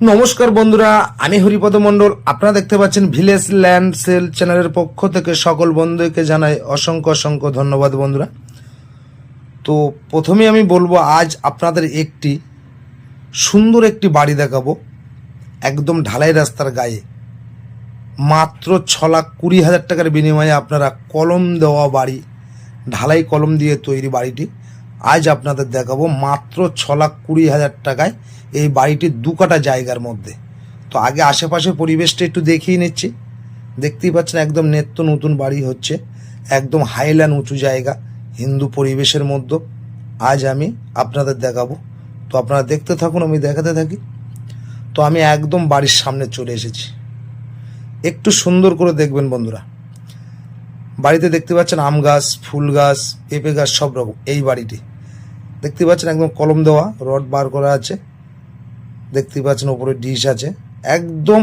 নমস্কার বন্ধুরা, আমি হরিপদ মণ্ডল। আপনারা দেখতে পাচ্ছেন ভিলেজ ল্যান্ড সেল চ্যানেলের পক্ষ থেকে সকল বন্ধুকে জানাই অসংখ্য অসংখ্য ধন্যবাদ বন্ধুরা। তো প্রথমে আমি বলব, আজ আপনাদের একটি সুন্দর একটি বাড়ি দেখাবো। একদম ঢালাই রাস্তার গায়ে। মাত্র ছ লাখ কুড়ি হাজার টাকার বিনিময়ে আপনারা কলম দেওয়া বাড়ি, ঢালাই কলম দিয়ে তৈরি বাড়িটি। আজ আপনাদের দেখাবো মাত্র ছ লাখ কুড়ি হাজার টাকায় এই বাড়িটি দু কাটা জায়গার মধ্যে। তো আগে আশেপাশের পরিবেশটা একটু দেখিয়ে নিচ্ছি। দেখতেই পাচ্ছেন একদম নিত্য নতুন বাড়ি হচ্ছে, একদম হাইল্যান্ড উঁচু জায়গা, হিন্দু পরিবেশের মধ্যে। আজ আমি আপনাদের দেখাবো। তো আপনারা দেখতে থাকুন, আমি দেখাতে থাকি। তো আমি একদম বাড়ির সামনে চলে এসেছি। একটু সুন্দর করে দেখবেন বন্ধুরা। বাড়িতে দেখতে পাচ্ছেন আম গাছ, ফুল গাছ, পেঁপে গাছ, সব রকম এই বাড়িটি। দেখতে পাচ্ছেন একদম কলম দেওয়া, রড বার করা আছে। দেখতে পাচ্ছেন ওপরে ডিশ আছে। একদম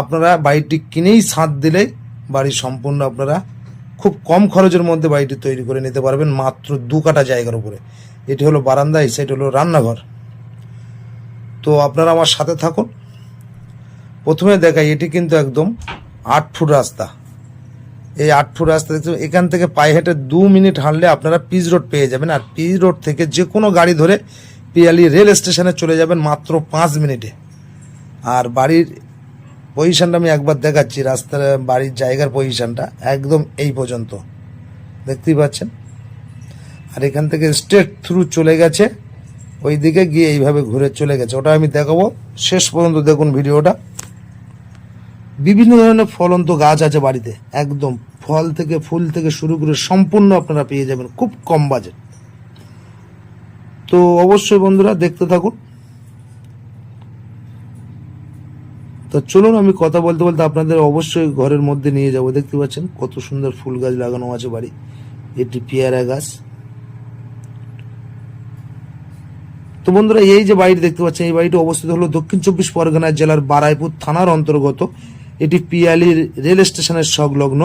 আপনারা বাড়িটি কিনেই ছাদ দিলেই বাড়ি সম্পূর্ণ আপনারা খুব কম খরচের মধ্যে বাড়িটি তৈরি করে নিতে পারবেন মাত্র দু কাটা জায়গার উপরে। এটি হলো বারান্দা এই সাইড হলো রান্নাঘর। তো আপনারা আমার সাথে থাকুন। প্রথমে দেখাই, এটি কিন্তু একদম আট ফুট রাস্তা। এই আট ফুট রাস্তা দেখতে এখান থেকে পায়ে হেঁটে দু মিনিট হাঁটলে আপনারা পিচ রোড পেয়ে যাবেন। আর পিচ রোড থেকে যে কোনো গাড়ি ধরে পিয়ালি রেল স্টেশনে চলে যাবেন মাত্র পাঁচ মিনিটে। আর বাড়ির পজিশনটা আমি একবার দেখাচ্ছি, রাস্তার বাড়ির জায়গার পজিশানটা একদম এই পর্যন্ত। দেখতেই পাচ্ছেন? আর এখান থেকে স্ট্রেট থ্রু চলে গেছে ওই দিকে গিয়ে এইভাবে ঘুরে চলে গেছে। ওটা আমি দেখাবো। শেষ পর্যন্ত দেখুন ভিডিওটা। বিভিন্ন ধরনের ফলন্ত গাছ আছে বাড়িতে। একদম ফল থেকে ফুল থেকে শুরু করে সম্পূর্ণ আপনারা পেয়ে যাবেন খুব কম বাজেট। তো অবশ্যই বন্ধুরা দেখতে থাকুন। তো চলুন আমি কথা বলতে বলতে আপনাদের অবশ্যই ঘরের মধ্যে নিয়ে যাব। দেখতে পাচ্ছেন কত সুন্দর ফুল গাছ লাগানো আছে বাড়ি। এটি পেয়ারা গাছ। তো বন্ধুরা এই যে বাড়িটি দেখতে পাচ্ছেন, এই বাড়িটি অবস্থিত হলো দক্ষিণ চব্বিশ পরগনা জেলার বারাইপুর থানার অন্তর্গত এটি পিয়ালি রেল স্টেশনের সংলগ্ন।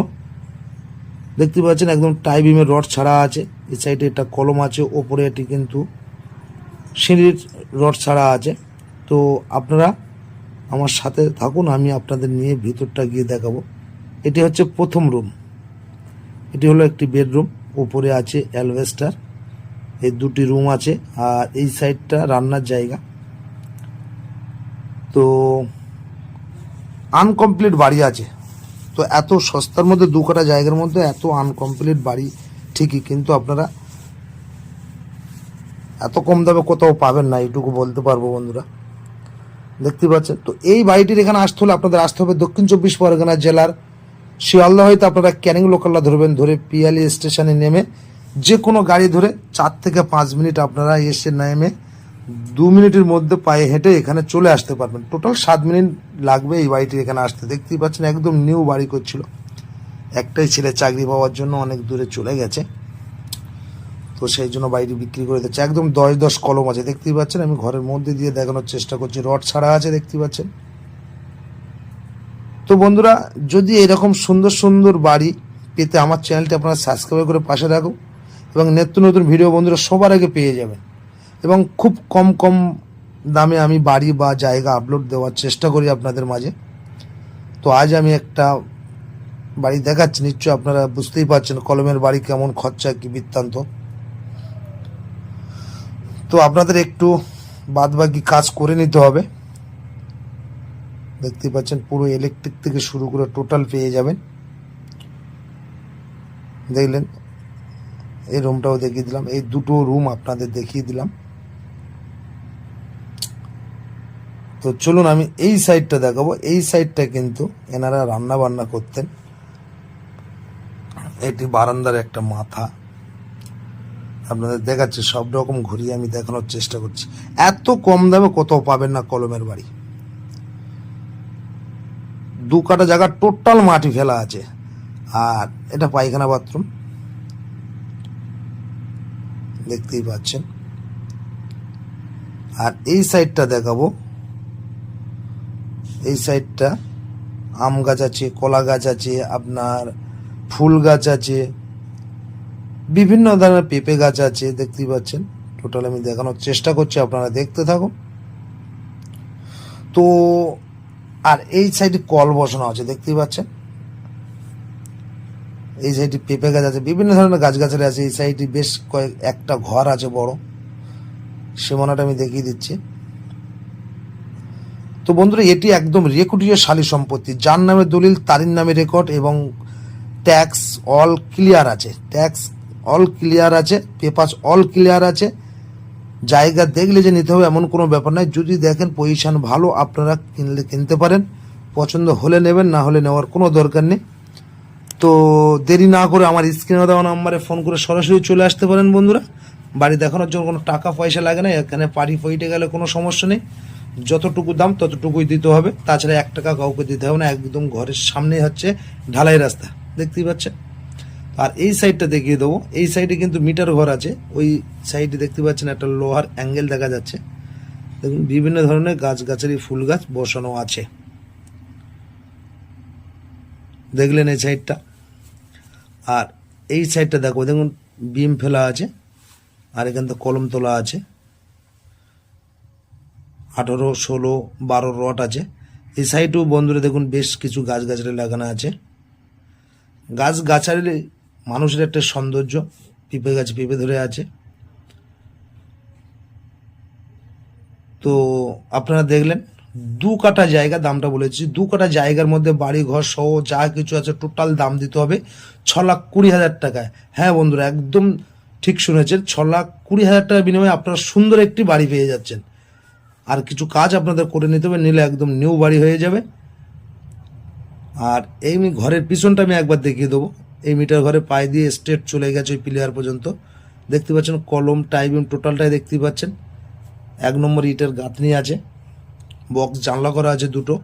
দেখতে পাচ্ছেন একদম টাই বিমের রড ছাড়া আছে। এই সাইডে একটা কলম আছে, ওপরে এটি কিন্তু সিঁড়ির রড ছাড়া আছে। তো আপনারা আমার সাথে থাকুন, আমি আপনাদের নিয়ে ভিতরটা গিয়ে দেখাবো। এটি হচ্ছে প্রথম রুম। এটি হলো একটি বেডরুম উপরে আছে অ্যালভেস্টার। এই দুটি রুম আছে, আর এই সাইডটা রান্নার জায়গা। তো আনকমপ্লিট বাড়ি আছে। তো এত সস্তার মধ্যে দু কাটা জায়গার মধ্যে এত আনকমপ্লিট বাড়ি, ঠিকই, কিন্তু আপনারা এত কম দামে কোথাও পাবেন না, এইটুকু বলতে পারব বন্ধুরা। দেখতে পাচ্ছেন? তো এই বাড়িটির এখানে আসতে হলে আপনাদের আসতে হবে দক্ষিণ চব্বিশ পরগনা জেলার শিয়ালদা হয়তো আপনারা ক্যানিং লোকালটা ধরবেন, ধরে পিয়ালি স্টেশনে নেমে যে কোনো গাড়ি ধরে চার থেকে পাঁচ মিনিট আপনারা এসে নেমে দু মিনিটের মধ্যে পায়ে হেঁটে এখানে চলে আসতে পারবেন। টোটাল সাত মিনিট লাগবে এই বাড়িটি এখানে আসতে। দেখতেই পাচ্ছেন একদম নিউ বাড়ি করছিল। একটাই ছেলে চাকরি পাওয়ার জন্য অনেক দূরে চলে গেছে। তো সেই জন্য বাড়িটি বিক্রি করে দিচ্ছে। একদম দশ দশ কলম আছে। দেখতেই পাচ্ছেন, আমি ঘরের মধ্যে দিয়ে দেখানোর চেষ্টা করছি। রড ছাড়া আছে, দেখতেই পাচ্ছেন। তো বন্ধুরা, যদি এরকম সুন্দর সুন্দর বাড়ি পেতে আমার চ্যানেলটি আপনারা সাবস্ক্রাইব করে পাশে রাখুন এবং নিত্য নতুন ভিডিও বন্ধুরা সবার আগে পেয়ে যাবেন। এবং খুব কম কম দামে আমি বাড়ি বা জায়গা আপলোড দেওয়ার চেষ্টা করি আপনাদের মাঝে। তো আজ আমি একটা বাড়ি দেখাচ্ছি নিশ্চয় আপনারা বুঝতেই পারছেন কলমের বাড়ি কেমন খরচা, কি বৃত্তান্ত। তো আপনাদের একটু বাদবাকি কাজ করে নিতে হবে। দেখতেই পাচ্ছেন পুরো ইলেকট্রিক থেকে শুরু করে টোটাল পেয়ে যাবেন। দেখলেন, এই রুমটাও দেখিয়ে দিলাম, এই দুটো রুম আপনাদের দেখিয়ে দিলাম। তো চলুন আমি এই সাইডটা দেখাবো। এই সাইডটা কিন্তু এনারা রান্না বান্না করতেন। এটি বারান্দার একটা মাথা। আপনাদের দেখাচ্ছি, সব রকম ঘুরিয়ে আমি দেখানোর চেষ্টা করছি। এত কম দামে কোথাও পাবেন না কলমের বাড়ি। দু কাটা জায়গা টোটাল মাটি ফেলা আছে। আর এটা পায়খানা বাথরুম। দেখতেই পাচ্ছেন। আর এই সাইডটা দেখাবো। এই সাইডটা, আম গাছ আছে, কলা গাছ আছে, আপনার ফুল গাছ আছে, বিভিন্ন ধরনের পেঁপে গাছ আছে, দেখতেই পাচ্ছেন। টোটাল আমি দেখানোর চেষ্টা করছি, আপনারা দেখতে থাকুন। তো, আর এই সাইডে কল বসানো আছে, দেখতেই পাচ্ছেন। এই সাইডে পেঁপে গাছ আছে, বিভিন্ন ধরনের গাছগাছালি আছে, এই সাইডে বেশ কয়েক, একটা ঘর আছে বড়। সীমানাটা আমি দেখিয়ে দিচ্ছি। তো বন্ধুরা, এটি একদম রেকর্ডীয় শালী সম্পত্তি। যার নামে দলিল তারির নামে রেকর্ড এবং ট্যাক্স অল ক্লিয়ার আছে। ট্যাক্স অল ক্লিয়ার আছে পেপার অল ক্লিয়ার আছে। জায়গা দেখলে যে নিতে হবে এমন কোনো ব্যাপার নয়। যদি দেখেন পজিশন ভালো, আপনারা কিনলে কিনতে পারেন। পছন্দ হলে নেবেন, না হলে নেওয়ার কোনো দরকার নেই। তো দেরি না করে আমার স্ক্রিনে দেওয়া নাম্বারে ফোন করে সরাসরি চলে আসতে পারেন বন্ধুরা। বাড়ি দেখানোর জন্য কোনো টাকা পয়সা লাগে না, এখানে পাড়ি ফইটে গেলে কোনো সমস্যা নেই। যতটুকু দাম, ততটুকুই দিতে হবে। তাছাড়া এক টাকা কাউকে দিতে হবে না, একদম ঘরের সামনে হচ্ছে ঢালাই রাস্তা। দেখতেই পাচ্ছেন? আর এই সাইডটা দেখিয়ে দেবো। এই সাইডে কিন্তু মিটার ঘর আছে। ওই সাইডে দেখতে পাচ্ছেন একটা লোহার অ্যাঙ্গেল দেখা যাচ্ছে। দেখুন, বিভিন্ন ধরনের গাছগাছালি ফুল গাছ বসানো আছে। দেখলেন এই সাইডটা আর এই সাইডটা দেখো, দেখুন, বিম ফেলা আছে। আর এখান থেকে কলম তোলা আছে। আঠারো, ষোলো, বারো রড আছে। এই সাইডেও বন্ধুরা দেখুন বেশ কিছু গাছগাছালি লাগানো আছে। গাছ গাছালি মানুষের একটা সৌন্দর্য, পিঁপে গাছ পিঁপে ধরে আছে। তো আপনারা দেখলেন, দু কাটা জায়গা দামটা বলেছি। দু কাটা জায়গার মধ্যে বাড়ি ঘর সহ যা কিছু আছে টোটাল দাম দিতে হবে ছ লাখ কুড়ি হাজার টাকায়। হ্যাঁ বন্ধুরা, একদম ঠিক শুনেছেন, ছ লাখ কুড়ি হাজার টাকার বিনিময়ে আপনারা সুন্দর একটি বাড়ি পেয়ে যাচ্ছেন। আর কিছু কাজ আপনাদের করে নিতে হবে, নিলে একদম নিউ বাড়ি হয়ে যাবে। আর এই ঘরের পিছনটা আমি একবার দেখিয়ে দেবো। এই মিটার ঘরে পায়ে দিয়ে স্ট্রেট চলে গেছে ওই প্লেয়ার পর্যন্ত। দেখতে পাচ্ছেন কলম টাইবিং টোটালটাই দেখতে পাচ্ছেন। এক নম্বর ইটের গাঁথনি আছে। বক্স জানলা করা আছে দুটো।